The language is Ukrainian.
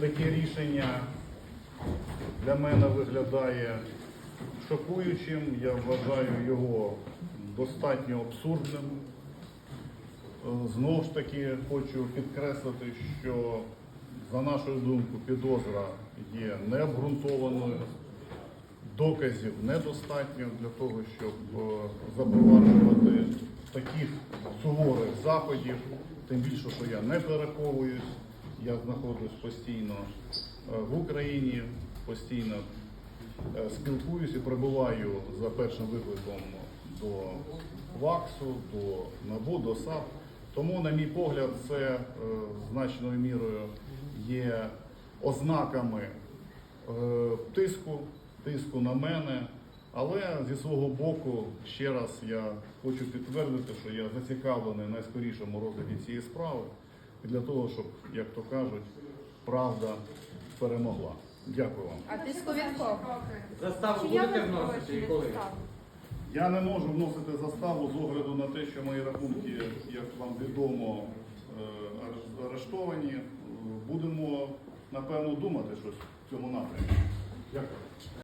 таке рішення для мене виглядає шокуючим. Я вважаю його достатньо абсурдним. Знову ж таки хочу підкреслити, що за нашою думкою підозра є необґрунтованою, доказів недостатньо для того, щоб е, запроваджувати таких суворих заходів. Тим більше, що я не переховуюсь, я знаходжусь постійно е, в Україні, постійно е, спілкуюсь і прибуваю за першим викликом до ВАКСу, до НАБУ, до САП. Тому, на мій погляд, це е, значною мірою є ознаками тиску, тиску на мене. Але зі свого боку, ще раз я хочу підтвердити, що я зацікавлений найскорішому розгляді цієї справи для того, щоб, як то кажуть, правда перемогла. Дякую вам. А від? Заставу Чи будете вносити і коли? Я не можу вносити заставу з огляду на те, що мої рахунки, як вам відомо, е, арештовані. Е, Будемо, напевно, думати щось в цьому напрямку. Дякую.